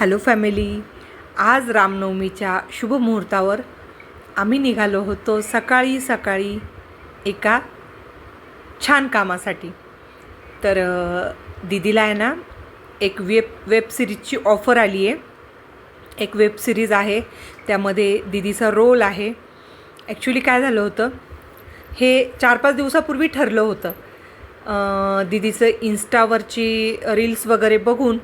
Hello family. आज रामनवमीच्या शुभ मुहूर्तावर आम्ही निघालो होतो सकाळी सकाळी एका छान कामासाठी. तर दिदीला दीदीला आहे ना एक वेब वेब सिरीजची ऑफर आली आहे. एक वेब सिरीज आहे त्यामध्ये दिदीचा रोल आहे. ॲक्च्युली काय झालं होतं हे चार पाच दिवसापूर्वी ठरलं होतं. दिदीचं दीदीचं इन्स्टावरची रील्स वगैरे बघून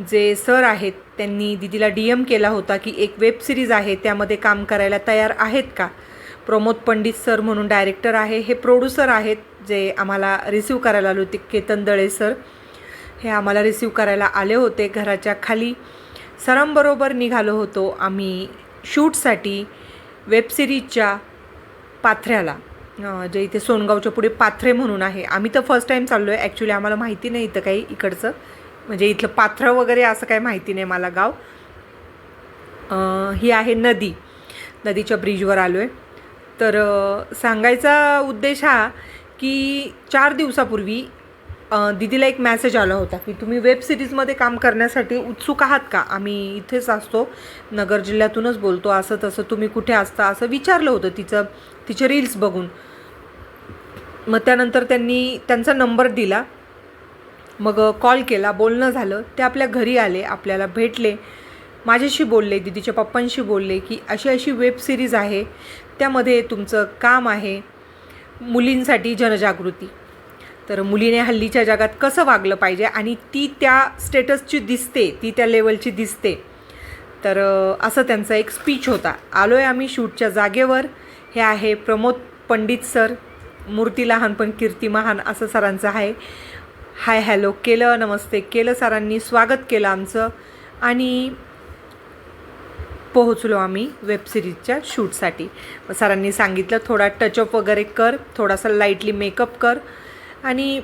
जे सर आहेत त्यांनी दीदीला डी एम केला होता की एक वेब सिरीज आहे त्यामध्ये काम करायला तयार आहेत का? प्रमोद पंडित सर म्हणून डायरेक्टर आहे हे प्रोड्युसर आहेत जे आम्हाला रिसीव करायला आले होते केतन दळे सर. हे आम्हाला रिसीव करायला आले होते घराच्या खाली. सरांबरोबर निघालो होतो आम्ही शूटसाठी वेब सिरीजच्या पाथऱ्याला जे इथे सोनगावच्या पुढे पाथरे म्हणून आहे. आम्ही तर फर्स्ट टाईम चाललो आहे ॲक्च्युली आम्हाला माहिती नाही इथं काही इकडचं. म्हणजे इथलं पात्र वगैरे असं काही माहिती नाही मला गाव. ही आहे नदी. नदीच्या ब्रिजवर आलो आहे तर सांगायचा उद्देश हा की चार दिवसापूर्वी दिदीला दीदीला एक मॅसेज आला होता की तुम्ही वेब सिरीजमध्ये काम करण्यासाठी उत्सुक आहात का? आम्ही इथेच असतो. नगर जिल्ह्यातूनच बोलतो. असं तसं तुम्ही कुठे असता? असं विचारलं होतं तिचं तिचे रील्स बघून. मग त्यानंतर त्यांनी त्यांचा नंबर दिला. मग कॉल केला. बोलणं झालं. ते आपल्या घरी आले. आपल्याला भेटले. माझ्याशी बोलले. दिदीच्या पप्पांशी बोलले की अशी अशी वेब सिरीज आहे. त्यामध्ये तुमचं काम आहे. मुलींसाठी जनजागृती. तर मुलीने हल्लीच्या जगात कसं वागलं पाहिजे आणि ती त्या स्टेटसची दिसते. ती त्या लेवलची दिसते. तर असं त्यांचा एक स्पीच होता. आलो आहे आम्ही शूटच्या जागेवर. हे आहे प्रमोद पंडित सर. मूर्ती लहान पण कीर्ती महान असं सरांचं आहे. हाय हॅलो केलं नमस्ते केलं सरांनी स्वागत केलं आमचं. आणि पोहोचलो आम्ही वेब सिरीजच्या शूटसाठी सरांनी सांगितलं थोडा टचअप वगैरे कर थोडासा लाईटली मेकअप कर. आणि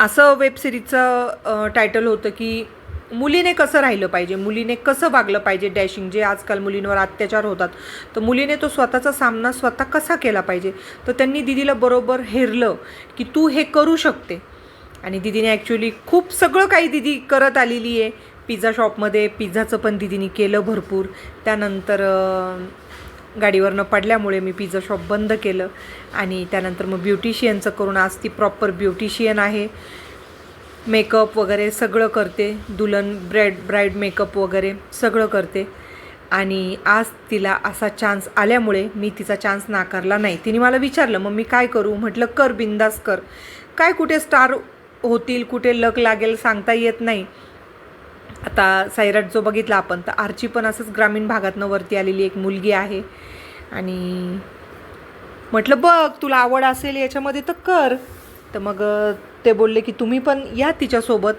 असं वेबसिरीजचं टायटल होतं की मुलीने कसं राहिलं पाहिजे? मुलीने कसं वागलं पाहिजे डॅशिंग जे आजकाल मुलींवर अत्याचार होतात. तर मुलीने तो स्वतःचा सामना स्वतः कसा केला पाहिजे? तर त्यांनी दिदीला बरोबर हेरलं की तू हे करू शकते. आणि दिदीने ॲक्च्युली खूप सगळं काही दिदी करत आलेली आहे. पिझ्झा शॉपमध्ये पिझ्झाचं पण दिदीने केलं भरपूर. त्यानंतर गाडीवरनं पडल्यामुळे मी पिझ्झा शॉप बंद केलं. आणि त्यानंतर मग ब्युटिशियनचं करून आज ती प्रॉपर ब्युटिशियन आहे. मेकअप वगैरे सगळं करते. दुल्हन ब्रेड ब्राईड मेकअप वगैरे सगळं करते. आणि आज तिला असा चान्स आल्यामुळे मी तिचा चान्स नाकारला नाही. तिने मला विचारलं मग मी काय करू? म्हटलं कर बिंदास कर. काय कुठे स्टार होतील कुठे लक लागेल सांगता येत नाही. आता सैराट जो बघितला आपण तर आरची पण असंच ग्रामीण भागातनं वरती आलेली एक मुलगी आहे. आणि म्हटलं बघ तुला आवड असेल याच्यामध्ये तर कर. तर मग ते बोलले की तुम्ही पण या तिच्यासोबत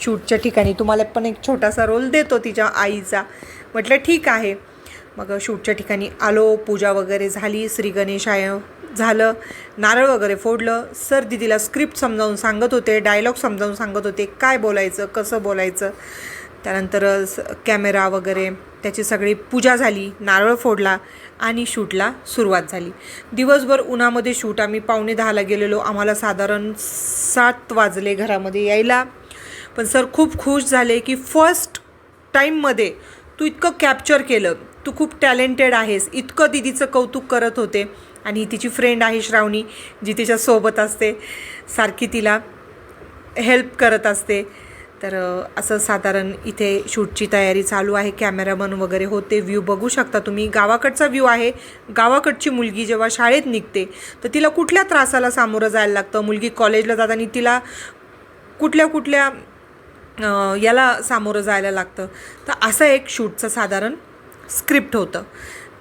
शूटच्या ठिकाणी. तुम्हाला पण एक छोटासा रोल देतो तिच्या आईचा. म्हटलं ठीक आहे. मग शूटच्या ठिकाणी आलो पूजा वगैरे झाली श्री गणेशाय झालं. नारळ वगैरे फोडलं. सर दिदीला स्क्रिप्ट समजावून सांगत होते डायलॉग समजावून सांगत होते काय बोलायचं कसं बोलायचं. त्यानंतर स- कॅमेरा वगैरे त्याची सगळी पूजा झाली नारळ फोडला आणि शूटला सुरुवात झाली. दिवसभर उन्हामध्ये शूट आम्ही पावणे दहाला गेलेलो. आम्हाला साधारण सात वाजले घरामध्ये यायला. पण सर खूप खुश झाले की फर्स्ट टाईममध्ये तू इतकं कॅप्चर केलं. तू खूप टॅलेंटेड आहेस. इतकं दिदीचं कौतुक करत होते. आणि तिची फ्रेंड आहे श्रावणी जी तिच्यासोबत असते. सारखी तिला हेल्प करत असते. तर असं साधारण इथे शूटची तयारी चालू आहे. कॅमेरामन वगैरे होते. व्ह्यू बघू शकता तुम्ही. गावाकडचा व्ह्यू आहे. गावाकडची मुलगी जेव्हा शाळेत निघते तर तिला कुठल्या त्रासाला सामोरं जायला लागतं? मुलगी कॉलेजला जाताना तिला कुठल्या कुठल्या याला सामोरं जायला लागतं? तर असं एक शूटचं साधारण स्क्रिप्ट होतं.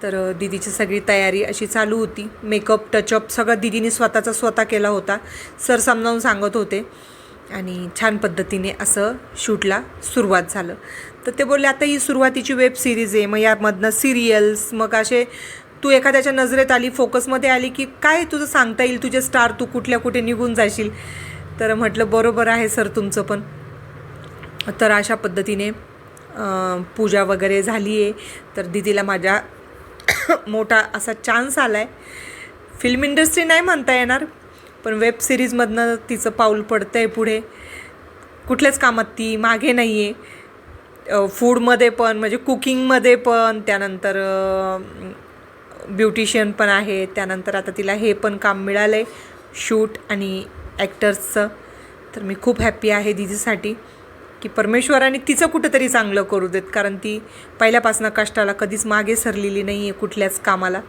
तर दिदीची दीदीची सगळी तयारी अशी चालू होती. मेकअप टचअप सगळं दिदीने स्वतःचा स्वतः केला होता. सर समजावून सांगत होते. आणि छान पद्धतीने असं शूटला सुरुवात झालं. तर ते बोलले आता ही सुरुवातीची वेब सिरीज आहे. मग यामधनं सिरियल्स मग असे तू एखाद्याच्या नजरेत आली फोकसमध्ये आली की काय तुझं सांगता येईल? तुझे स्टार तू कुठल्या कुठे निघून जाशील? तर म्हटलं बरोबर आहे सर तुमचं पण. तर अशा पद्धतीने पूजा वगैरे झाली आहे तर दिदीला माझ्या मोठा असा चान्स आला आहे फिल्म इंडस्ट्री नाही म्हणता येणार पण वेब सिरीजमधनं तिचं पाऊल पडतं आहे पुढे. कुठल्याच कामात ती मागे नाही आहे फूडमध्ये पण म्हणजे कुकिंगमध्ये पण त्यानंतर ब्युटिशियन पण आहे त्यानंतर आता तिला हे पण काम मिळालं आहे शूट आणि ॲक्टर्सचं तर मी खूप हॅप्पी आहे दिदीसाठी. की परमेश्वराने तिचं कुठंतरी चांगलं करू देत कारण ती पहिल्यापासून कष्टाला कधीच मागे सरलेली नाही आहे कुठल्याच कामाला.